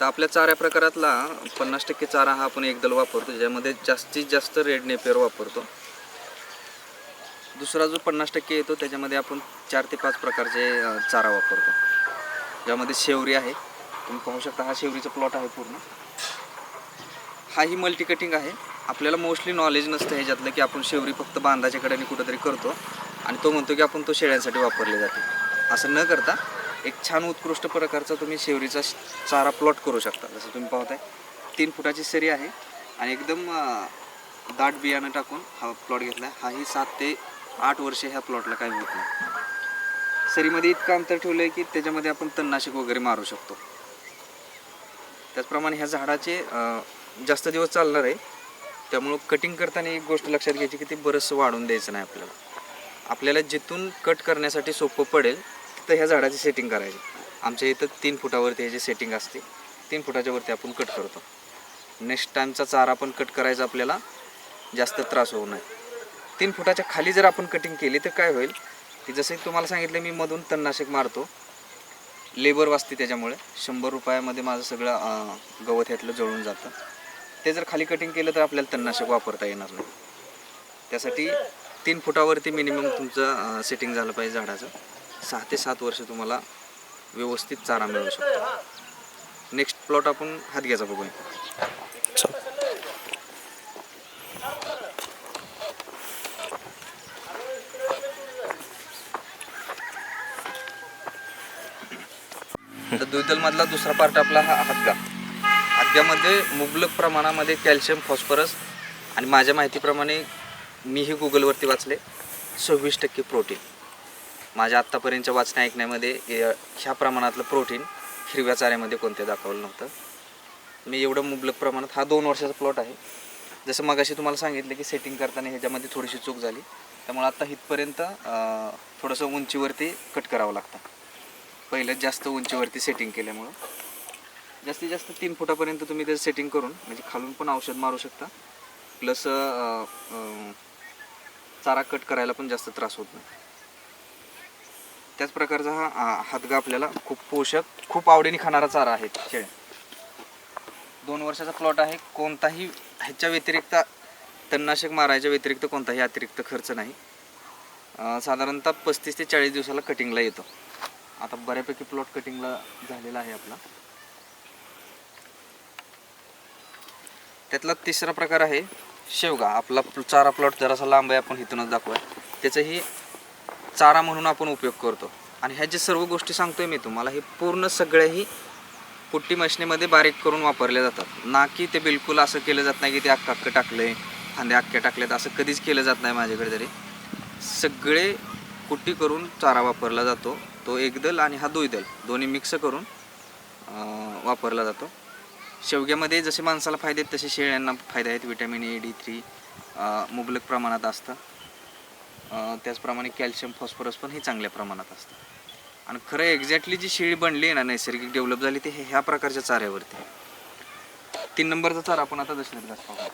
तर आपल्या चाऱ्या प्रकारातला पन्नास टक्के चारा हा आपण एकदल वापरतो ज्यामध्ये जास्तीत जास्त रेड नेपियर वापरतो. दुसरा जो पन्नास टक्के येतो त्याच्यामध्ये आपण चार ते पाच प्रकारचे चारा वापरतो. ज्यामध्ये शेवरी आहे. तुम्ही पाहू शकता हा शेवरीचा प्लॉट आहे पूर्ण. हा ही मल्टी कटिंग आहे. आपल्याला मोस्टली नॉलेज नसतं ह्याच्यातलं की आपण शेवरी फक्त बांधाच्या कडेने कुठंतरी करतो आणि तो म्हणतो की आपण तो शेळ्यांसाठी वापरले जाते. असं न करता एक छान उत्कृष्ट प्रकारचा तुम्ही शेवरीचा चारा प्लॉट करू शकता. जसं तुम्ही पाहताय तीन फुटाची सरी आहे आणि एकदम दाट बियाणं टाकून हा प्लॉट घेतला आहे हाही सात ते आठ वर्षे ह्या प्लॉटला काही होत नाही. सरीमध्ये इतकं अंतर ठेवलं आहे की त्याच्यामध्ये आपण तणनाशक वगैरे मारू शकतो. त्याचप्रमाणे ह्या झाडाचे जास्त दिवस चालणार आहे. त्यामुळं कटिंग करताना एक गोष्ट लक्षात घ्यायची की ते बरंचसं वाढून द्यायचं नाही आपल्याला. आपल्याला जिथून कट करण्यासाठी सोपं पडेल फक्त ह्या झाडाची सेटिंग करायची. आमच्या इथं तीन फुटावरती ह्याची सेटिंग असते. तीन फुटाच्या वरती आपण कट करतो. नेक्स्ट टाईमचा चारा पण कट करायचा आपल्याला जास्त त्रास होऊ नये. तीन फुटाच्या खाली जर आपण कटिंग केली तर काय होईल? की जसं तुम्हाला सांगितलं मी मधून तणनाशक मारतो. लेबर वाचते त्याच्यामुळे. शंभर रुपयामध्ये माझं सगळं गवत ह्यातलं जळून जातं. ते जर खाली कटिंग केलं तर आपल्याला तणनाशक वापरता येणार नाही. त्यासाठी तीन फुटावरती मिनिमम तुमचं सेटिंग झालं पाहिजे झाडाचं. सहा ते सात वर्ष तुम्हाला व्यवस्थित चारा मिळू शकतो. नेक्स्ट प्लॉट आपण हातग्याचा बघूया तर द्विदलमधला दुसरा पार्ट आपला हा हातगा हातग्यामध्ये मुबलक प्रमाणामध्ये कॅल्शियम फॉस्फरस आणि माझ्या माहितीप्रमाणे मीही गुगलवरती वाचले सव्वीस टक्के प्रोटीन माझ्या आत्तापर्यंतच्या वाचण्या ऐकण्यामध्ये ह्या प्रमाणातलं प्रोटीन हिरव्या चाऱ्यामध्ये कोणते दाखवलं नव्हतं. मी एवढं मुबलक प्रमाणात हा दोन वर्षाचा प्लॉट आहे. जसं मगाशी तुम्हाला सांगितलं की सेटिंग करताना ह्याच्यामध्ये थोडीशी चूक झाली. त्यामुळे आता इथपर्यंत थोडंसं उंचीवरती कट करावं लागतं. पहिलं जास्त उंचीवरती सेटिंग केल्यामुळं. जास्तीत जास्त तीन फुटापर्यंत तुम्ही त्याचं सेटिंग करून म्हणजे खालून पण औषध मारू शकता. प्लस चारा कट करायला पण जास्त त्रास होत नाही. त्याच प्रकारचा हा हदगा हातगा आपल्याला खूप पोषक खूप आवडीने खाणारा चारा आहे शेळ्या दोन वर्षाचा प्लॉट आहे कोणताही ह्याच्या व्यतिरिक्त तणनाशक मारायच्या व्यतिरिक्त कोणताही अतिरिक्त खर्च नाही. साधारणतः पस्तीस ते चाळीस दिवसाला कटिंगला येतो. आता बऱ्यापैकी प्लॉट कटिंगला झालेला आहे आपला. त्यातला तिसरा प्रकार आहे शेवगा. आपला चारा प्लॉट जरासा लांब आहे आपण इथूनच दाखवूया. त्याचंही चारा म्हणून आपण उपयोग करतो. आणि ह्या जे सर्व गोष्टी सांगतोय मी तुम्हाला हे पूर्ण सगळ्याही पुट्टी मशनीमध्ये बारीक करून वापरले जातात. ना की ते बिलकुल असं केलं जात नाही की ते अक्का अक्क टाकलंय फांदे अक्क्या टाकलेत असं कधीच केलं जात नाही माझ्याकडे तरी. सगळे कुट्टी करून चारा वापरला जातो. तो एकदल आणि हा दुईदल दोन्ही मिक्स करून वापरला जातो. शेवग्यामध्ये जसे माणसाला फायदे आहेत तसे शेळ्यांना फायदे आहेत. विटॅमिन ए डी थ्री मुबलक प्रमाणात असतं. त्याचप्रमाणे कॅल्शियम फॉस्फरस पण हे चांगल्या प्रमाणात असतं. आणि खरं एक्झॅक्टली जी शेळी बनली आहे ना नैसर्गिक डेव्हलप झाली ते ह्या प्रकारच्या चाऱ्यावरती तीन नंबरचा चारा आपण आता दशरथ घास पाहू.